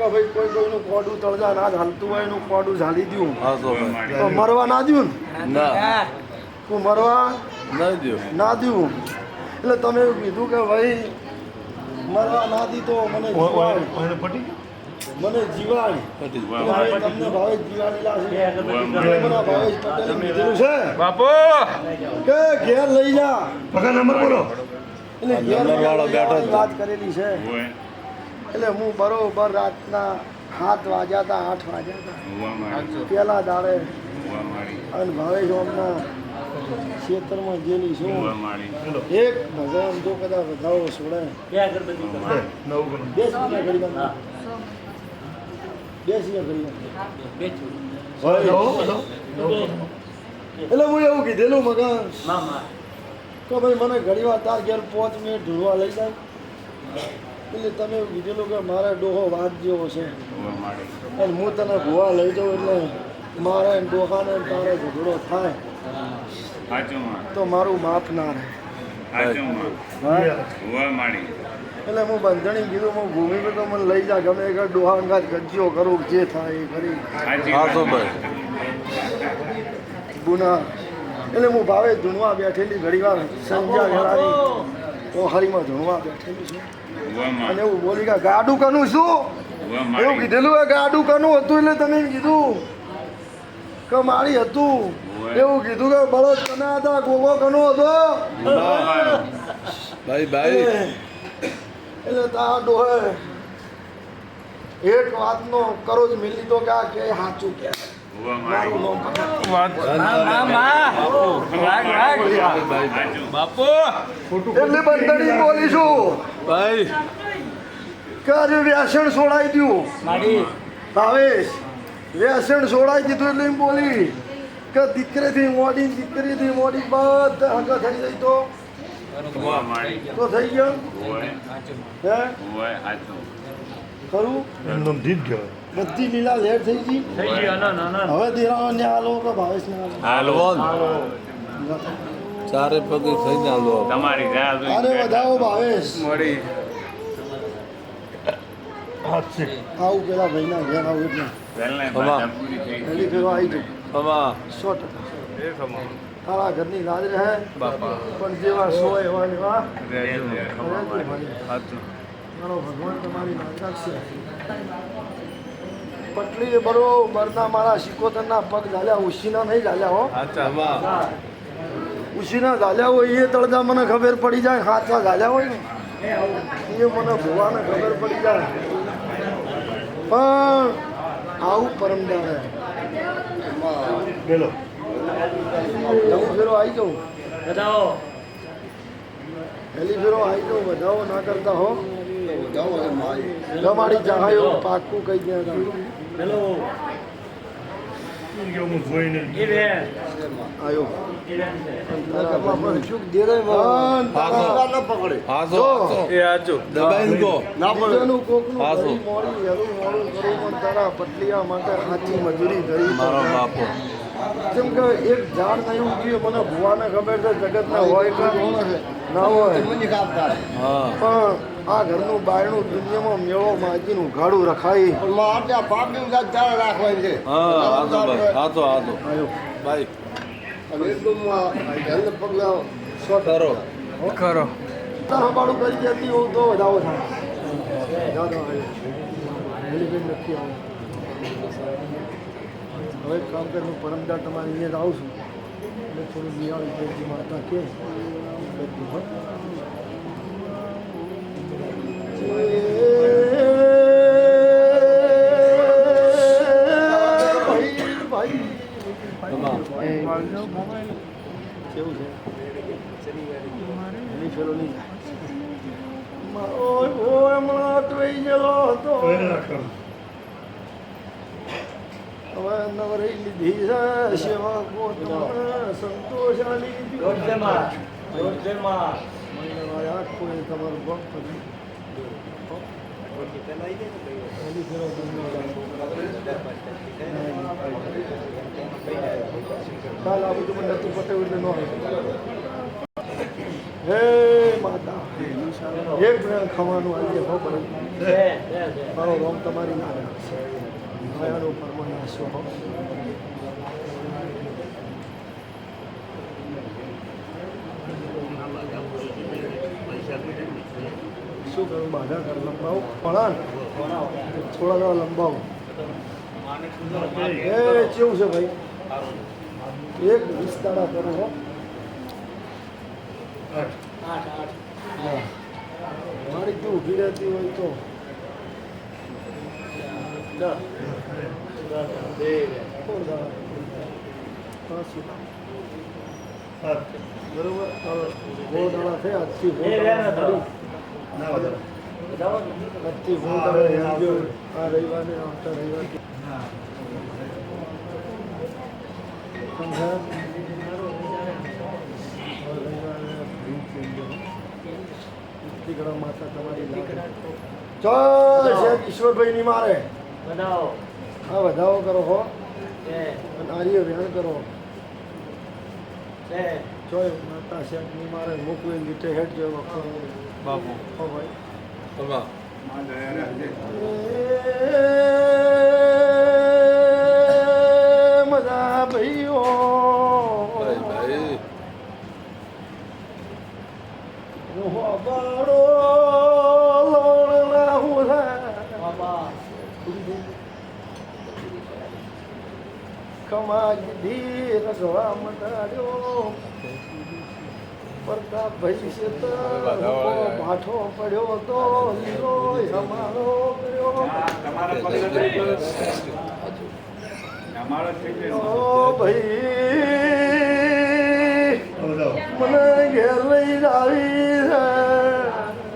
કે ભાઈ કોઈ કોઈનું કોડું તળજા ના હાલતું હોય એનું કોડું ઝાલી દઉં હા તો મરવા ના દઉં ને? હું મરવા ના દઉં ના દઉં એટલે તમે એવું કીધું કે ભાઈ મરવા ના દી તો મને મને જીવાડી પટી તમને ભાવેશ જીવાડી છે. બાપુ! કે ઘેર લઈ જા. નંબર બોલો. એટલે ઘેર વાત કરેલી છે. એટલે હું બરોબર રાતના સાત વાગ્યા હતા આઠ વાગ્યા હતા. પેલા દાડે અને ભાવેશ ઓમના ક્ષેત્રમાં ગયેલી છું. એક ભગવાન જો કદાચ વધારો છોડે. બે કરી. નાખ. કરી એટલે હું એવું કીધેલું મગન. તો ભાઈ મને ઘડી વાર તાર ઘેર પાંચ મિનિટ ઢોળવા લઈ જાય. એટલે તમે કીધેલું કે મારા ડોહો વાત જેવો છે. અને હું તને ગોવા લઈ જાઉં એટલે મારા ને ડોહાને તારો ઝઘડો થાય. તો મારું માફ ના રહે. એટલે હું બંધણી કીધું હું ભૂમિ પર તો મને લઈ જા ગમે એ ડોહા અંગાત ગજ્જો કરું જે થાય એ કરી. હા તો ભાઈ ગુના. એટલે હું ભાવે ધૂણવા બેઠેલી ઘડી વાર સંજા ઘેરાની તો હરીમાં જણવા બેઠેલી છું. અને એવું બોલી કે ગાડું કનું શું? એવું કીધેલું એ ગાડું કનું હતું એટલે તમે એમ કીધું કે મારી હતું. એવું કીધું કે બળદ કના હતા ગોગો કનો હતો. ભાઈ ભાઈ. એટલે તા ડોહે એક વાતનો કરો જ મિલી તો કે આ કે સાચું કે પકડ. બાપુ એટલે બંધણી બોલીશું. ભાઈ. કે આજે વ્યસન છોડાઈ દઉં ભાવેશ વ્યસન છોડાઈ દીધું એટલે એમ બોલી કે દીકરીથી મોડી દીકરીથી મોડી બધા હગા થઈ જાય તો. તો થઈ ગયો? હે? ખરું એમનો જીત ગયો બધી લીલા લેર થઈ ગઈ હવે દેરાવા ને આલો કે ભાવેશ ને આલો હલવાન ચારે પગે થઈને હાલો તમારી રાહ અરે વધાવો ભાવેશ મળી હાથ છે આવું પેલા ભાઈના ઘેર આવું એટલે પહેલા હવા. બાધા પૂરી થઈ પહેલી ફેરો આવી જાઉં આમાં સો ટકા તારા ઘરની રાજ રહે બાપા પણ જેવા સો એવા ને એવા મારો ભગવાન તમારી નાજ રાખશે પટલી બરોબરના મારા શિકોતરના પગ ઝાલ્યા ઉશીના નહીં ઝાલ્યા હો. ઉશીના ઝાલ્યા હોય એ તળદા મને ખબર પડી જાય હાથમાં ઝાલ્યા હોય ને. એ મને ભોવાને ખબર પડી જાય. પણ આવું પરમ દાડે. બોલો. જવું ફેરો આવી જાઉં હેલી ફેરો આવી જવું બધાઓ ના કરતા હો. તમારી ચાહાયો પાકું કઈ ગયા હતા? હું જોઈને. આયો. શું દેરાય હાસો હાસો એ હાચું. દબાઈને ગો બીજાનું કોકનું હાસો. ઘરી મોડી હેરું મોડું કરું પણ તારા પટલિયા માટે સાચી મજૂરી કરી મારો બાપો. જેમ કે એક ઝાડ નહીં ઉગી મને ભુવાને ખબર છે જગતના હોય ના હોય. પણ આ ઘરનું બાયણું દુનિયામાં મેળો માજીનું ઉઘાડું રખાય. હા હા તો ભાઈ હા તો હા તો. ભાઈ સો કરો કરો હબાડું કરી જતી હોઉં તો વધાવો થાય હવે કામ કામ હું પરમદાર તમારી અહીંયા જ આવું છું. એટલે થોડું દિવાળી માતા કે. હતો હવે નવરી લીધી છે સેવા કો તમને સંતોષ આલી દીધો મને આયા કોઈ તમારું ભક્ત કાલ આ બધું મને નતું પટેવું એટલે ન હે માતા એક ખવાનું ખબર મારો રોમ તમારી ના રાખશે માયાનું પરમાનાશો હો શું કરું? બાધા કર લંબાવું? થોડા થોડા લંબાવું. એ કેવું છે ભાઈ? એક વીસ દાડા કરું હો. હા. મારી જો ઊભી રહેતી હોય તો. માતા તમારી સાહેબ ઈશ્વરભાઈ ની મારે હા વધાવો કરો હો. આર્ય વેણ કરો. ચોય માતા સાહેબ મારે મૂકવી લીટે હેઠ જો બાપુ. હો ભાઈ. મજા ભાઈઓ. ભાઈ ભાઈ બાળો લોણના હુલા કમા ગીધી રગવા મટાડ્યો પ્રતાપ ભાઈ છે તો પાઠો પડ્યો તો લીલો કર્યો. ઓ ભાઈ મને ઘેર લઈ જાવી છે.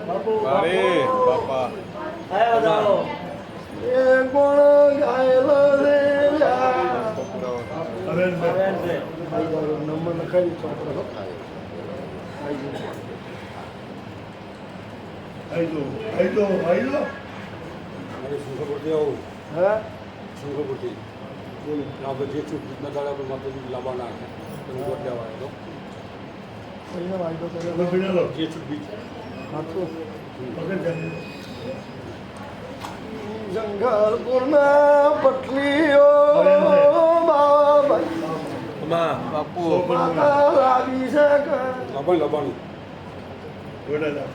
બાપા એ કોણ નંબર લખાવી ચોપડો આઈ તો આઈ તો આઈ તો હા શંકરપુરથી બોલો આપણે જે ચૂક ના દાડા પર માતાજી લાવવાના તમે ગોટ લેવા આવ્યો અહીંયા વાયદો હવે કર્યો પીડા લો જે ચૂક બીજ હાથું પકડ જાય જંગલપુરના પટલીઓ બાબા તમા બાપુ લાવી છે કે લાવવાનું લાવવાનું ગોડા લા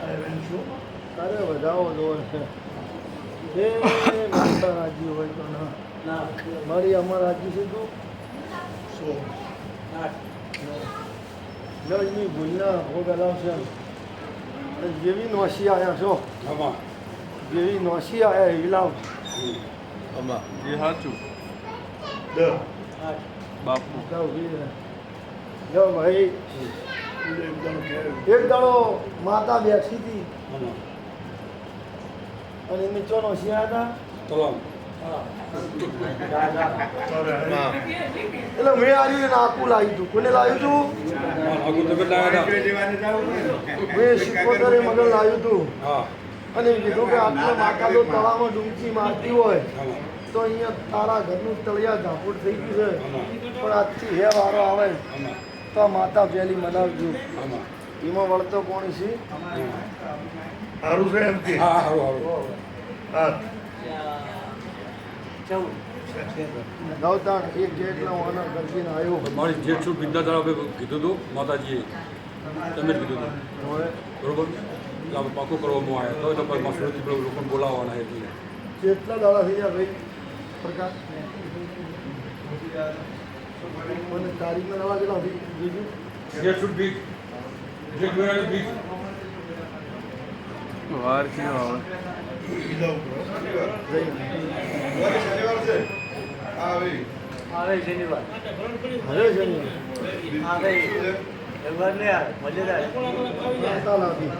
આ બેન શું તારે વધાવો જોવે છે એ માતા રાજી હોય તો ના મારી અમાર રાજી છે તું સો જજની ભૂલના ભોગ અલાવશે જેવી નોસી આવ્યા છો આમાં જેવી નોસી આવ્યા એવી લાવ તમા જે સાચું દ બાપુ રહે. ભાઈ એક દાડો માતા બેઠી હતી અને એની ચો નોસી આવ્યા હતા એટલે મેં આજે નાકું લાવ્યું હતું. કોને લાવ્યું હતું? મેં સિકોતરે મગર લાવ્યું હતું. અને કીધું કે આપણે માકાલો તળાવમાં ડૂબકી મારતી હોય તો અહીંયા તારા ઘરનું તળિયા ઝાપુટ થઈ ગયું છે. પણ આજથી હે વારો આવે. તો આ માતા પહેલી મનાવજો. એમાં વળતો કોણ છે? સારું છે એમ કે. હા સારું સારું હાથ ગૌતાણ એક જેટલા હું આના કરીને આવ્યો મારી જેઠ ચૂક બીજા દાડા કીધું હતું માતાજીએ તમે જ કીધું હતું બરોબર? એટલે આપણે પાકું કરવામાં આવ્યા. તો તમારે માસ્ટરથી પેલા લોકોને બોલાવવાના એટલે. કેટલા દાડા થઈ ગયા ભાઈ પ્રકાશ મને તારીખના દાડા કેટલા બીજું? જે ચૂક બીજ જે બીજ વાર કેવો આવે જઈને હવે છે ને માતા લાવી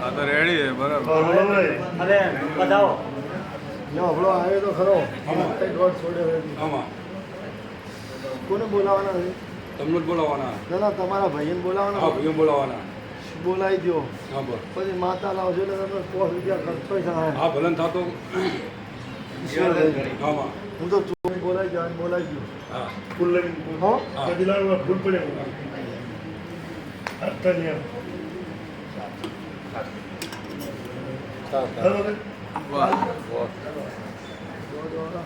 આ તો રેડી છે બરાબર. લવરાઈ જો હમણો આવ્યો તો ખરો. દોઢ છોડે કોને બોલાવવાના તમને જ બોલાવવાના. ના ના તમારા ભાઈને બોલાવાના બોલાવવાના. ભાઈઓ બોલાવવાના. બોલાવી દો હા બસ પછી માતા લાવજો એટલે તમે પાંચ રૂપિયા ખર્ચો થાય હા ભલન થતો. હું તો ચોરી બોલાવી જાય બોલાઈ દઉં હા. ફૂલ લઈને હો? કદીલામાં ફૂલ પડ્યા ચાલ હાલો ને. વાહ. જો.